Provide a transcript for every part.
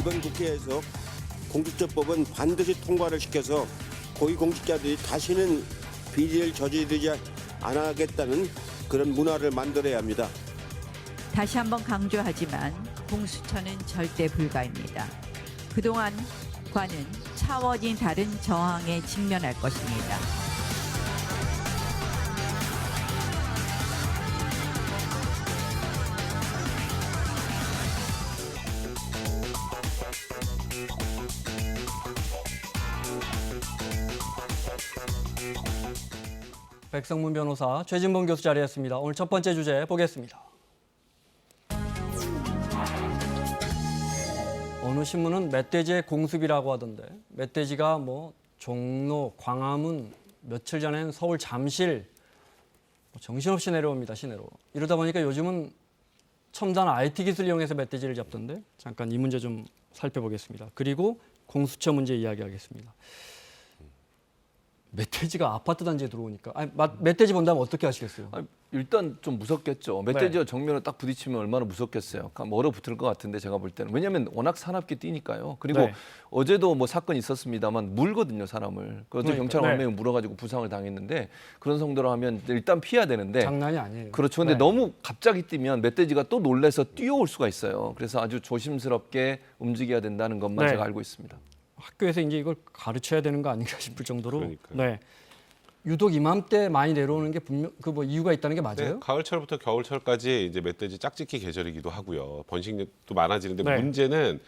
이번 국회에서 공직처법은 반드시 통과를 시켜서 고위공직자들이 다시는 비리를 저지르지 않겠다는 그런 문화를 만들어야 합니다. 다시 한번 강조하지만 공수처는 절대 불가입니다. 그동안과는 차원이 다른 저항에 직면할 것입니다. 백성문 변호사, 최진봉 교수 자리했습니다. 오늘 첫 번째 주제 보겠습니다. 어느 신문은 멧돼지의 공습이라고 하던데 멧돼지가 뭐 종로, 광화문, 며칠 전엔 서울 잠실 뭐 정신없이 내려옵니다 시내로. 이러다 보니까 요즘은 첨단 IT 기술 이용해서 멧돼지를 잡던데 잠깐 이 문제 좀 살펴보겠습니다. 그리고 공수처 문제 이야기하겠습니다. 멧돼지가 아파트 단지에 들어오니까 아니, 마- 멧돼지 본다면 어떻게 하시겠어요? 아, 일단 좀 무섭겠죠. 멧돼지가 정면을 딱 부딪히면 얼마나 무섭겠어요. 그러니까 멀어 붙을 것 같은데 제가 볼 때는 왜냐하면 워낙 사납게 뛰니까요. 그리고 네. 어제도 뭐 사건 이 있었습니다만 물거든요 사람을. 그래서 그러니까, 경찰 네. 한 명이 물어가지고 부상을 당했는데 그런 성도로 하면 일단 피해야 되는데 장난이 아니에요. 그렇죠. 근데 네. 너무 갑자기 뛰면 멧돼지가 또 놀래서 뛰어올 수가 있어요. 그래서 아주 조심스럽게 움직여야 된다는 것만 네. 제가 알고 있습니다. 학교에서 이제 이걸 가르쳐야 되는 거 아닌가 싶을 정도로 그러니까요. 네. 유독 이맘때 많이 내려오는 게 분명 그 뭐 이유가 있다는 게 네, 맞아요? 가을철부터 겨울철까지 이제 멧돼지 짝짓기 계절이기도 하고요. 번식도 많아지는데 네. 문제는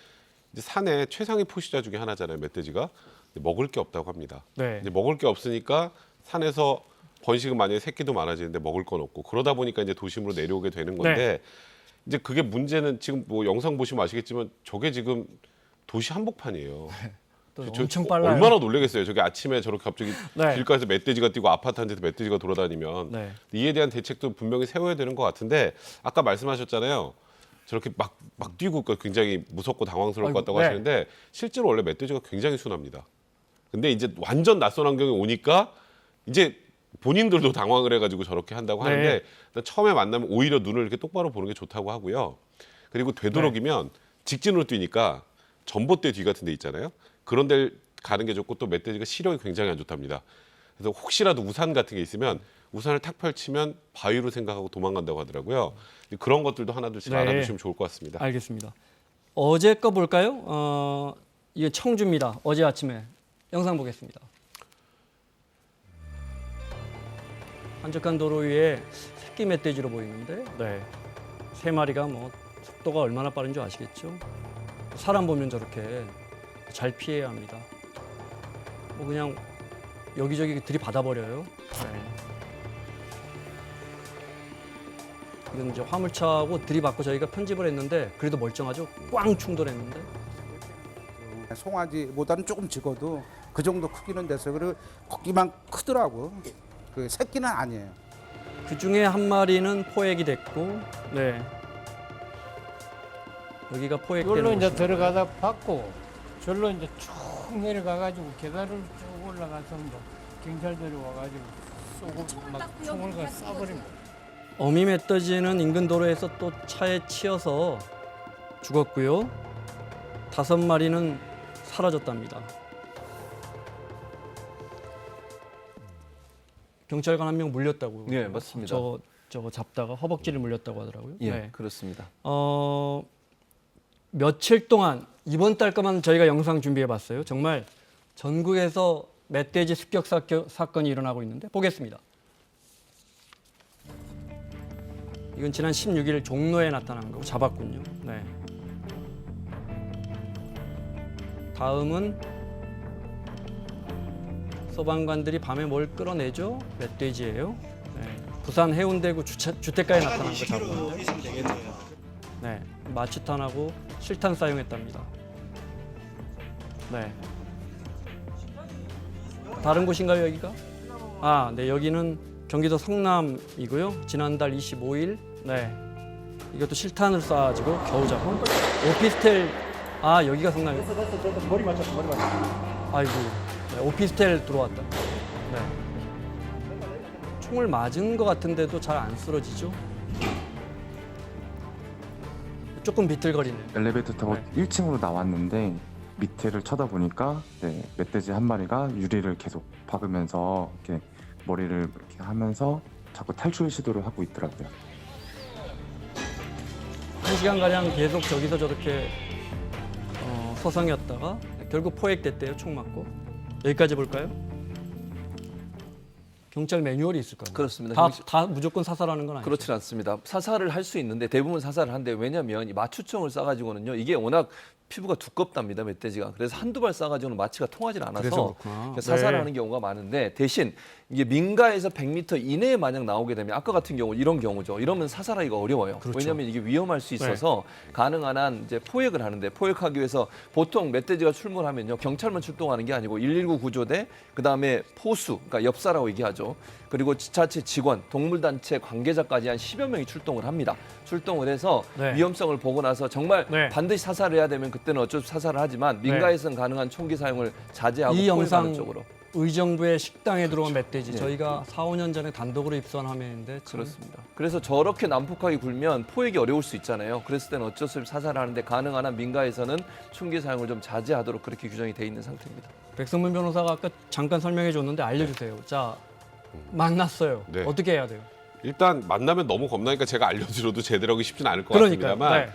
이제 산에 최상위 포식자 중에 하나잖아요. 멧돼지가 먹을 게 없다고 합니다. 네. 이제 먹을 게 없으니까 산에서 번식은 만약에 새끼도 많아지는데 먹을 건 없고 그러다 보니까 이제 도심으로 내려오게 되는 건데 네. 이제 그게 문제는 지금 뭐 영상 보시면 아시겠지만 저게 지금 도시 한복판이에요. 또 저- 엄청 저- 빨라요. 얼마나 놀라겠어요. 저게 아침에 저렇게 갑자기 네. 길가에서 멧돼지가 뛰고 아파트 한 데서 멧돼지가 돌아다니면 네. 이에 대한 대책도 분명히 세워야 되는 것 같은데 아까 말씀하셨잖아요. 저렇게 막, 막 뛰고 그러니까 굉장히 무섭고 당황스러울 것 같다고 네. 하시는데 실제로 원래 멧돼지가 굉장히 순합니다. 근데 이제 완전 낯선 환경에 오니까 이제 본인들도 당황을 해가지고 저렇게 한다고 네. 하는데 일단 처음에 만나면 오히려 눈을 이렇게 똑바로 보는 게 좋다고 하고요. 그리고 되도록이면 네. 직진으로 뛰니까 전봇대 뒤 같은 데 있잖아요. 그런 데 가는 게 좋고 또 멧돼지가 시력이 굉장히 안 좋답니다. 그래서 혹시라도 우산 같은 게 있으면 우산을 탁 펼치면 바위로 생각하고 도망간다고 하더라고요. 그런 것들도 하나둘씩 네. 알아두시면 좋을 것 같습니다. 알겠습니다. 어제 거 볼까요? 어, 이게 청주입니다. 어제 아침에 영상 보겠습니다. 한적한 도로 위에 새끼 멧돼지로 보이는데 네. 세 마리가 뭐 속도가 얼마나 빠른 줄 아시겠죠? 사람 보면 저렇게 잘 피해야 합니다. 뭐 그냥 여기저기 들이받아 버려요. 네. 이건 이제 화물차하고 들이받고 저희가 편집을 했는데 그래도 멀쩡하죠? 꽝 충돌했는데 송아지보다는 조금 적어도 그 정도 크기는 됐어요. 그리고 걷기만 크더라고. 그 새끼는 아니에요. 그 중에 한 마리는 포획이 됐고, 네. 여기가 포획되는 이걸로 이제 곳입니다. 들어가다 받고 절로 이제 쭉 내려가가지고 계단을 쭉 올라가서 뭐 경찰들이 와가지고 쏘고 막 총을 가 쏴버립니다. 어미 멧돼지는 인근 도로에서 또 차에 치여서 죽었고요. 다섯 마리는 사라졌답니다. 경찰관 한 명 물렸다고. 예, 맞습니다. 저 저거 잡다가 허벅지를 물렸다고 하더라고요. 예, 네. 그렇습니다. 어, 며칠 동안 이번 달 거만 저희가 영상 준비해 봤어요. 정말 전국에서 멧돼지 습격 사건, 사건이 일어나고 있는데 보겠습니다. 이건 지난 16일 종로에 나타난 거고 잡았군요. 네. 다음은 소방관들이 밤에 뭘 끌어내죠? 멧돼지예요. 네. 부산 해운대구 주택가에 나타난 거 잡았는데. 네, 마취탄하고 실탄 사용했답니다. 네. 다른 곳인가요 여기가? 아, 네 여기는 경기도 성남이고요. 지난달 25일, 네 이것도 실탄을 쏴가지고 겨우 잡고 오피스텔, 아 여기가 성남이. 머리 맞췄어, 머리 맞췄어. 아이고, 네, 오피스텔 들어왔다. 네. 총을 맞은 것 같은데도 잘 안 쓰러지죠? 조금 비틀거리네요. 엘리베이터 타고 네. 1층으로 나왔는데 밑에를 쳐다보니까 네, 멧돼지 한 마리가 유리를 계속 박으면서 이렇게 머리를 이렇게 하면서 자꾸 탈출 시도를 하고 있더라고요. 한 시간 가량 계속 저기서 저렇게 어, 서성였다가 결국 포획됐대요. 총 맞고 여기까지 볼까요? 경찰 매뉴얼이 있을 거예요. 그렇습니다. 다, 경찰- 다 무조건 사살하는 건 아니죠. 그렇진 않습니다. 사살을 할 수 있는데 대부분 사살을 한데 왜냐하면 이 마취총을 쏴가지고는요 이게 워낙 피부가 두껍답니다 멧돼지가 그래서 한두 발 쏴가지고는 마취가 통하질 않아서 사살을 네. 하는 경우가 많은데 대신 이게 민가에서 100m 이내에 만약 나오게 되면 아까 같은 경우 이런 경우죠. 이러면 사살하기가 어려워요. 그렇죠. 왜냐하면 이게 위험할 수 있어서 가능한 한 이제 포획을 하는데 포획하기 위해서 보통 멧돼지가 출몰하면요. 경찰만 출동하는 게 아니고 119 구조대 그다음에 포수 그러니까 엽사라고 얘기하죠. 그리고 지자체 직원 동물단체 관계자까지 한 10여 명이 출동을 합니다. 출동을 해서 네. 위험성을 보고 나서 정말 네. 반드시 사살을 해야 되면 그때는 어쩔 수 없이 사살을 하지만 민가에서는 가능한 총기 사용을 자제하고 이 포획하는 영상 쪽으로 의정부의 식당에 들어온 멧돼지 네. 저희가 4, 5년 전에 단독으로 입수한 화면인데 참 그렇습니다. 그래서 저렇게 난폭하게 굴면 포획이 어려울 수 있잖아요. 그랬을 때는 어쩔 수 없이 사살하는데 가능한 한 민가에서는 총기 사용을 좀 자제하도록 그렇게 규정이 돼 있는 상태입니다. 백성문 변호사가 아까 잠깐 설명해 줬는데 알려주세요. 자 만났어요. 네. 어떻게 해야 돼요? 일단 만나면 너무 겁나니까 제가 알려드려도 제대로 하기 쉽진 않을 것 그러니까요. 같습니다만 네.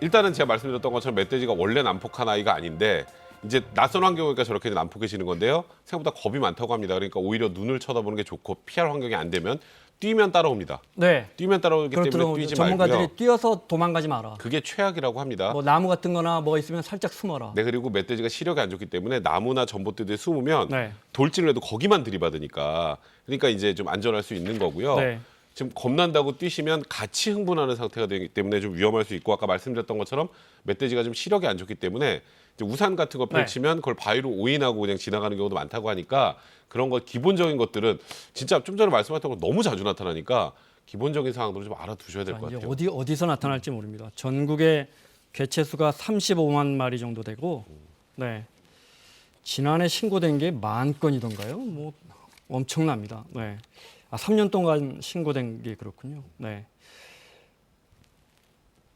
일단은 제가 말씀드렸던 것처럼 멧돼지가 원래 난폭한 아이가 아닌데 이제 낯선 환경이니까 저렇게 난폭해 지는 건데요. 생각보다 겁이 많다고 합니다. 그러니까 오히려 눈을 쳐다보는 게 좋고 피할 환경이 안 되면 뛰면 따라옵니다. 네. 뛰면 따라오기 때문에. 뛰지 전문가들이 말고요. 뛰어서 도망가지 마라. 그게 최악이라고 합니다. 뭐 나무 같은 거나 뭐가 있으면 살짝 숨어라. 네 그리고 멧돼지가 시력이 안 좋기 때문에 나무나 전봇대에 숨으면 네. 돌진을 해도 거기만 들이받으니까 그러니까 이제 좀 안전할 수 있는 거고요. 네. 지금 겁난다고 뛰시면 같이 흥분하는 상태가 되기 때문에 좀 위험할 수 있고 아까 말씀드렸던 것처럼 멧돼지가 좀 시력이 안 좋기 때문에 우산 같은 거 네. 펼치면 그걸 바위로 오인하고 그냥 지나가는 경우도 많다고 하니까 그런 것 기본적인 것들은 진짜 좀 전에 말씀하셨던 거 너무 자주 나타나니까 기본적인 사항들을 좀 알아두셔야 될 자, 것 이제 같아요. 어디 어디서 나타날지 모릅니다. 전국의 개체 수가 35만 마리 정도 되고, 네 지난해 신고된 게 만 건이던가요? 뭐 엄청납니다. 네, 아 3년 동안 신고된 게 그렇군요. 네,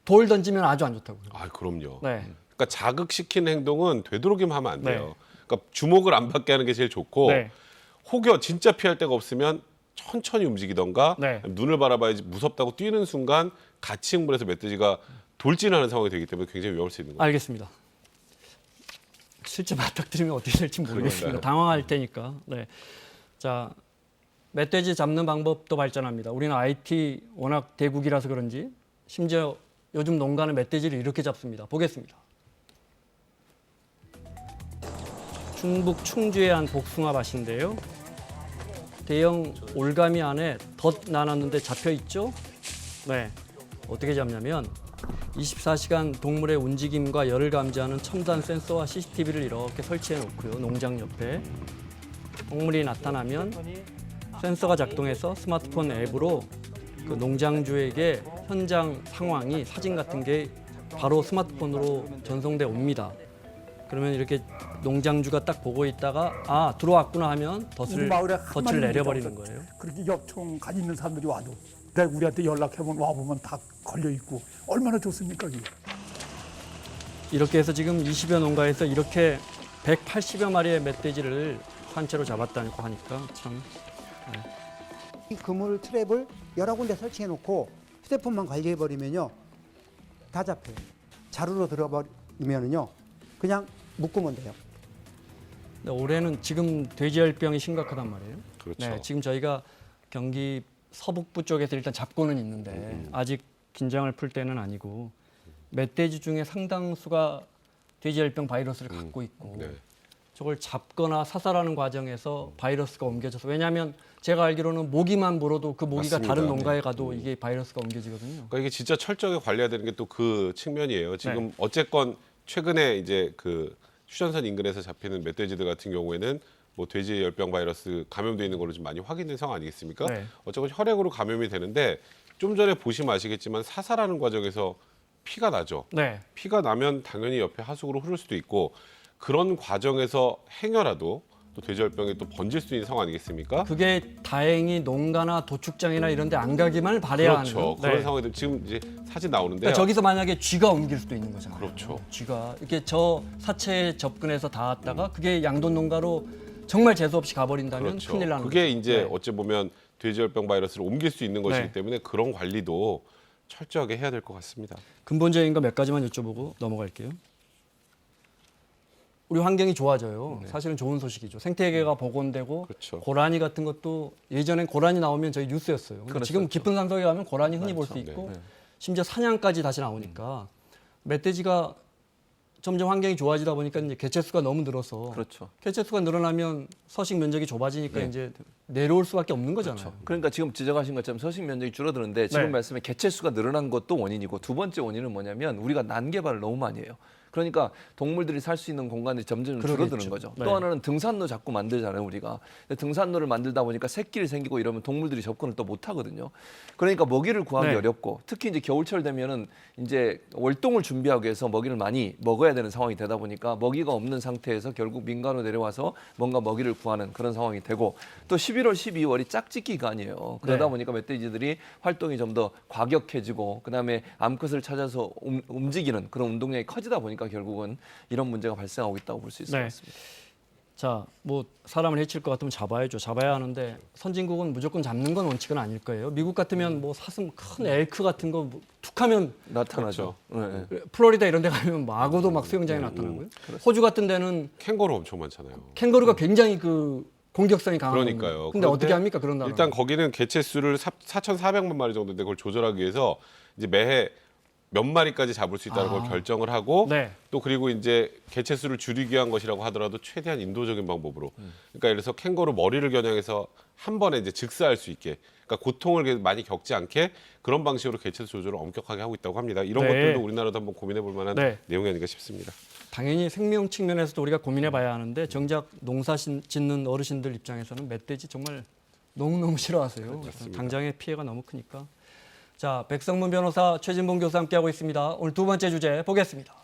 돌 던지면 아주 안 좋다고요. 아 그럼요. 네, 그러니까 자극시키는 행동은 되도록이면 하면 안 돼요. 네. 그러니까 주목을 안 받게 하는 게 제일 좋고 네, 혹여 진짜 피할 데가 없으면 천천히 움직이던가 네. 눈을 바라봐야지 무섭다고 뛰는 순간 같이 흥분해서 멧돼지가 돌진하는 상황이 되기 때문에 굉장히 위험할 수 있는 거예요. 알겠습니다. 실제 맞닥뜨리면 어떻게 될지 모르겠습니다. 그러니까요. 당황할 테니까. 네. 자, 멧돼지 잡는 방법도 발전합니다. 우리는 IT 워낙 대국이라서 그런지 심지어 요즘 농가는 멧돼지를 이렇게 잡습니다. 보겠습니다. 충북 충주의 한 복숭아 밭인데요. 대형 올가미 안에 덧 나눴는데 잡혀 있죠? 네. 어떻게 잡냐면 24시간 동물의 움직임과 열을 감지하는 첨단 센서와 CCTV를 이렇게 설치해 놓고요. 농장 옆에 동물이 나타나면 센서가 작동해서 스마트폰 앱으로 그 농장주에게 현장 상황이 사진 같은 게 바로 스마트폰으로 전송돼 옵니다. 그러면 이렇게 농장주가 딱 보고 있다가 아 들어왔구나 하면 덫을 마을에 한 덫을 내려버리는 못 거예요. 그렇게 엽총 가지고 있는 사람들이 와도. 내가 우리한테 연락해보면 와보면 다 걸려 있고. 얼마나 좋습니까 그게? 이렇게 해서 지금 20여 농가에서 이렇게 180여 마리의 멧돼지를 산채로 잡았다고 하니까 참 이 그물 트랩을 여러 군데 설치해 놓고 휴대폰만 관리해 버리면요 다 잡혀요. 자루로 들어버리면은요 그냥 묶으면 돼요. 근데 올해는 지금 돼지열병이 심각하단 말이에요. 그렇죠. 네, 지금 저희가 경기 서북부 쪽에서 일단 잡고는 있는데 음. 아직 긴장을 풀 때는 아니고 멧돼지 중에 상당수가 돼지열병 바이러스를 갖고 있고 네. 저걸 잡거나 사살하는 과정에서 바이러스가 옮겨져서 왜냐하면 제가 알기로는 모기만 물어도 그 모기가 맞습니다. 다른 네. 농가에 가도 이게 바이러스가 옮겨지거든요. 그러니까 이게 진짜 철저하게 관리해야 되는 게 또 그 측면이에요. 지금 네. 어쨌건 최근에 이제 그 휴전선 인근에서 잡히는 멧돼지들 같은 경우에는 뭐 돼지 열병 바이러스 감염돼 있는 걸로 좀 많이 확인된 상황 아니겠습니까? 네. 어쨌건 혈액으로 감염이 되는데 좀 전에 보시면 아시겠지만 사살하는 과정에서 피가 나죠. 네. 피가 나면 당연히 옆에 하수구로 흐를 수도 있고 그런 과정에서 행여라도 또 돼지열병이 또 번질 수 있는 상황 아니겠습니까? 그게 다행히 농가나 도축장이나 이런 데 안 가기만을 바래야 그렇죠. 하는 그런 네. 상황들 지금 이제 사진 나오는데요. 그러니까 저기서 만약에 쥐가 옮길 수도 있는 거잖아요. 그렇죠. 쥐가 이렇게 저 사체에 접근해서 닿았다가 그게 양돈 농가로 정말 재수 없이 가버린다면 그렇죠. 큰일 나는 그게 거죠. 이제 네. 어찌 보면 돼지열병 바이러스를 옮길 수 있는 것이기 네. 때문에 그런 관리도 철저하게 해야 될 것 같습니다. 근본적인 거 몇 가지만 여쭤보고 넘어갈게요. 우리 환경이 좋아져요. 사실은 좋은 소식이죠. 생태계가 복원되고 그렇죠. 고라니 같은 것도 예전엔 고라니 나오면 저희 뉴스였어요. 근데 지금. 깊은 산속에 가면 고라니 흔히 볼수 많죠. 있고 네. 심지어 사냥까지 다시 나오니까 멧돼지가 점점 환경이 좋아지다 보니까 이제 개체 수가 너무 늘어서 그렇죠. 개체 수가 늘어나면 서식 면적이 좁아지니까 네. 이제 내려올 수밖에 없는 거잖아요. 그러니까 지금 지적하신 것처럼 서식 면적이 줄어드는데 지금 네. 말씀에 개체 수가 늘어난 것도 원인이고 두 번째 원인은 뭐냐면 우리가 난개발을 너무 많이 해요. 그러니까 동물들이 살 수 있는 공간이 점점 그러겠죠. 줄어드는 거죠. 네. 또 하나는 등산로 자꾸 만들잖아요, 우리가. 등산로를 만들다 보니까 새끼리 생기고 이러면 동물들이 접근을 또 못 하거든요. 그러니까 먹이를 구하기 네. 어렵고 특히 이제 겨울철 되면은 이제 월동을 준비하기 위해서 먹이를 많이 먹어야 되는 상황이 되다 보니까 먹이가 없는 상태에서 결국 민가로 내려와서 뭔가 먹이를 구하는 그런 상황이 되고 또 11월, 12월이 짝짓기 기간이에요. 그러다 네. 보니까 멧돼지들이 활동이 좀 더 과격해지고 그다음에 암컷을 찾아서 움, 움직이는 그런 운동량이 커지다 보니까 결국은 이런 문제가 발생하고 있다고 볼 수 있을 네. 것 같습니다. 자, 뭐 사람을 해칠 것 같으면 잡아야죠. 잡아야 하는데 선진국은 무조건 잡는 건 원칙은 아닐 거예요. 미국 같으면 뭐 사슴 큰 엘크 같은 거뭐 툭하면 나타나죠. 네. 플로리다 이런 데 가면 뭐 악어도 막 수영장에 나타나고요. 호주 같은 데는 캥거루 엄청 많잖아요. 캥거루가 굉장히 그 공격성이 강한 그러니까요. 근데 그런데 어떻게 합니까 그런 나라? 일단 거기는 개체 수를 4,400만 마리 정도인데 그걸 조절하기 위해서 이제 매해 몇 마리까지 잡을 수 있다는 아. 걸 결정을 하고 네. 또 그리고 이제 개체 수를 줄이기 위한 것이라고 하더라도 최대한 인도적인 방법으로 그러니까 예를 들어서 캥거루 머리를 겨냥해서 한 번에 이제 즉사할 수 있게 그러니까 고통을 많이 겪지 않게 그런 방식으로 개체 수 조절을 엄격하게 하고 있다고 합니다. 이런 네. 것들도 우리나라도 한번 고민해 볼 만한 네. 내용이 아닌가 싶습니다. 당연히 생명 측면에서도 우리가 고민해 봐야 하는데 정작 농사 신- 짓는 어르신들 입장에서는 멧돼지 정말 너무너무 싫어하세요. 당장의 피해가 너무 크니까. 자, 백성문 변호사 최진봉 교수 함께하고 있습니다. 오늘 두 번째 주제 보겠습니다.